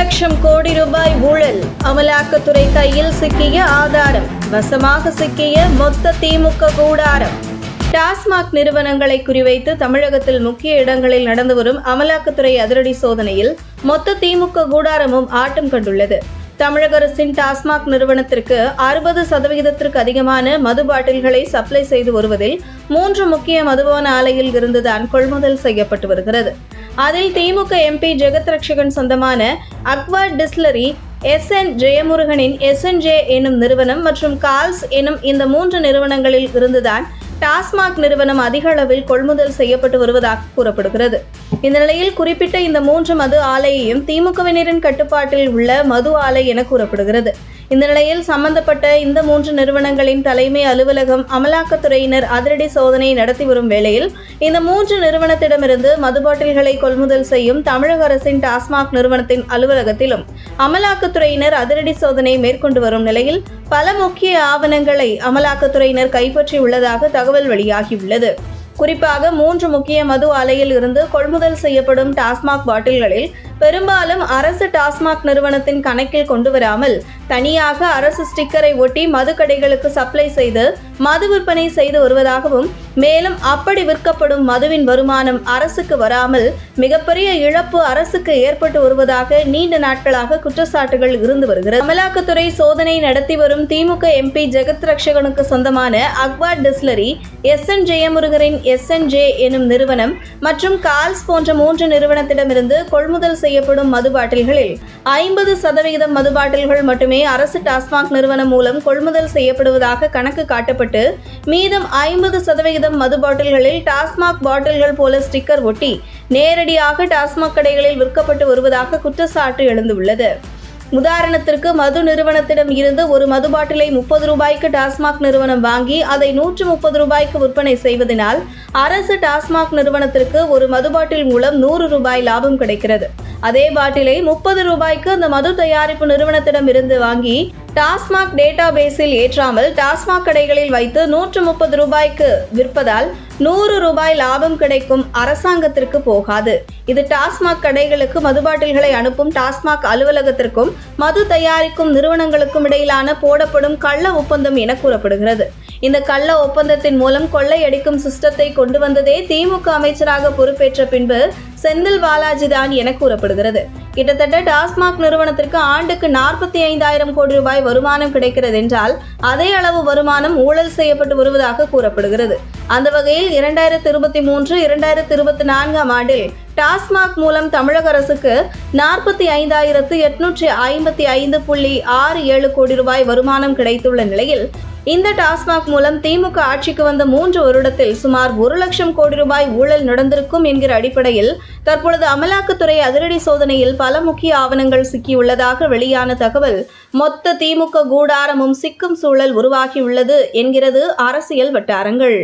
லட்சம் கோடி ரூபாய் ஊழல். அமலாக்கத்துறை கையில் சிக்கிய ஆதாரம். வசமாக சிக்கிய மொத்த திமுக கூடாரம். டாஸ்மாக் நிறுவனங்களை குறிவைத்து தமிழகத்தில் முக்கிய இடங்களில் நடந்து வரும் அமலாக்கத்துறை அதிரடி சோதனையில் மொத்த திமுக கூடாரமும் ஆட்டம் கண்டுள்ளது. தமிழக அரசின் டாஸ்மாக் நிறுவனத்திற்கு அறுபது சதவிகிதத்திற்கு அதிகமான மது பாட்டில்களை சப்ளை செய்து வருவதில் மூன்று முக்கிய மதுபான ஆலையில் இருந்துதான் கொள்முதல் செய்யப்பட்டு வருகிறது. அதில் திமுக எம்பி ஜெகத் ரட்சகன் சொந்தமான அக்வா டிஸ்லரி எஸ் என் ஜெயமுருகனின் எஸ்என்ஜே எனும் நிறுவனம் மற்றும் கால்ஸ் எனும் இந்த மூன்று நிறுவனங்களில் இருந்துதான் டாஸ்மாக் நிறுவனம் அதிக அளவில் கொள்முதல் செய்யப்பட்டு வருவதாக கூறப்படுகிறது. இந்த நிலையில் குறிப்பிட்ட இந்த மூன்று மது ஆலையையும் திமுகவினரின் கட்டுப்பாட்டில் உள்ள மது ஆலை என கூறப்படுகிறது. இந்த நிலையில் சம்பந்தப்பட்ட இந்த மூன்று நிறுவனங்களின் தலைமை அலுவலகம் அமலாக்கத்துறையினர் அதிரடி சோதனை நடத்தி வரும் வேளையில் இந்த மூன்று நிறுவனத்திடமிருந்து மது பாட்டில்களை கொள்முதல் செய்யும் தமிழக அரசின் டாஸ்மாக் நிறுவனத்தின் அலுவலகத்திலும் அமலாக்கத்துறையினர் அதிரடி சோதனை மேற்கொண்டு வரும் நிலையில் பல முக்கிய ஆவணங்களை அமலாக்கத்துறையினர் கைப்பற்றியுள்ளதாக தகவல் வெளியாகியுள்ளது. குறிப்பாக மூன்று முக்கிய மது ஆலையில் இருந்து கொள்முதல் செய்யப்படும் டாஸ்மாக் பாட்டில்களில் பெரும்பாலும் அரசு டாஸ்மாக் நிறுவனத்தின் கணக்கில் கொண்டு வராமல் தனியாக அரசு ஸ்டிக்கரை ஒட்டி மதுக்கடைகளுக்கு சப்ளை செய்து மது விற்பனை செய்து வருவதாகவும் மேலும் அப்படி விற்கப்படும் மதுவின் வருமானம் அரசுக்கு வராமல் மிகப்பெரிய இழப்பு அரசுக்கு ஏற்பட்டு வருவதாக நீண்ட நாட்களாக குற்றச்சாட்டுகள் இருந்து வருகிறது. அமலாக்கத்துறை சோதனை நடத்தி வரும் திமுக எம்பி ஜெகத் ரட்சகனுக்கு சொந்தமான அக்வார் டிஸ்லரி எஸ் என் ஜெயமுருகரின் எஸ் என் ஜே எனும் நிறுவனம் மற்றும் கால்ஸ் போன்ற மூன்று நிறுவனத்திடமிருந்து கொள்முதல் செய்யப்படும் மது பாட்டில்களில் ஐம்பது சதவிகிதம் மது பாட்டில்கள் மட்டுமே அரசு டாஸ்மாக் நிறுவனம் மூலம் கொள்முதல் செய்யப்படுவதாக கணக்கு காட்டப்பட்டு மீதம் ஐம்பது சதவிகிதம் மது பாட்டில்களில் டாஸ்மாக் பாட்டில்கள் போல ஸ்டிக்கர் ஒட்டி நேரடியாக டாஸ்மாக் கடைகளில் விற்கப்பட்டு வருவதாக குற்றச்சாட்டு எழுந்துள்ளது. உதாரணத்திற்கு மது நிறுவனத்திடம் இருந்து ஒரு மது பாட்டிலை முப்பது ரூபாய்க்கு டாஸ்மாக் நிறுவனம் வாங்கி அதை நூற்று முப்பது ரூபாய்க்கு விற்பனை செய்வதனால் அரசு டாஸ்மாக் நிறுவனத்திற்கு ஒரு மது பாட்டில் மூலம் நூறு ரூபாய் லாபம் கிடைக்கிறது. அதே பாட்டிலை முப்பது ரூபாய்க்கு அந்த மது தயாரிப்பு நிறுவனத்திடம் இருந்து வாங்கி டாஸ்மாக் டேட்டா பேஸில் ஏற்றாமல் டாஸ்மாக் கடைகளில் வைத்து நூற்று முப்பது ரூபாய்க்கு விற்பதால் நூறு ரூபாய் லாபம் கிடைக்கும் அரசாங்கத்திற்கு போகாது. இது டாஸ்மாக் கடைகளுக்கு மது பாட்டில்களை அனுப்பும் டாஸ்மாக் அலுவலகத்திற்கும் மது தயாரிக்கும் நிறுவனங்களுக்கும் இடையிலான போடப்படும் கள்ள ஒப்பந்தம் என கூறப்படுகிறது. இந்த கள்ள ஒப்பந்தத்தின் மூலம் கொள்ளையடிக்கும் சிஸ்டத்தை கொண்டு வந்ததே திமுக அமைச்சராக பொறுப்பேற்ற பின்பு செந்தில் பாலாஜி தான் என கூறப்படுகிறது. கிட்டத்தட்ட டாஸ்மாக் நிறுவனத்திற்கு ஆண்டுக்கு நாற்பத்தி ஐந்தாயிரம் கோடி ரூபாய் வருமானம் கிடைக்கிறது என்றால் அதே அளவு வருமானம் ஊழல் செய்யப்பட்டு வருவதாக கூறப்படுகிறது. அந்த வகையில் இரண்டாயிரத்தி இருபத்தி மூன்று இரண்டாயிரத்தி இருபத்தி நான்காம் ஆண்டில் டாஸ்மாக் மூலம் தமிழக அரசுக்கு நாற்பத்தி ஐந்தாயிரத்து எட்நூற்றி ஐம்பத்தி ஐந்து புள்ளி ஆறு ஏழு கோடி ரூபாய் வருமானம் கிடைத்துள்ள நிலையில் இந்த டாஸ்மாக் மூலம் திமுக ஆட்சிக்கு வந்த மூன்று வருடத்தில் சுமார் ஒரு லட்சம் கோடி ரூபாய் ஊழல் நடந்திருக்கும் என்கிற அடிப்படையில் தற்பொழுது அமலாக்கத்துறை அதிரடி சோதனையில் பல முக்கிய ஆவணங்கள் சிக்கியுள்ளதாக வெளியான தகவல் மொத்த திமுக கூடாரமும் சிக்கும் சூழல் உருவாகியுள்ளது என்கிறது அரசியல் வட்டாரங்கள்.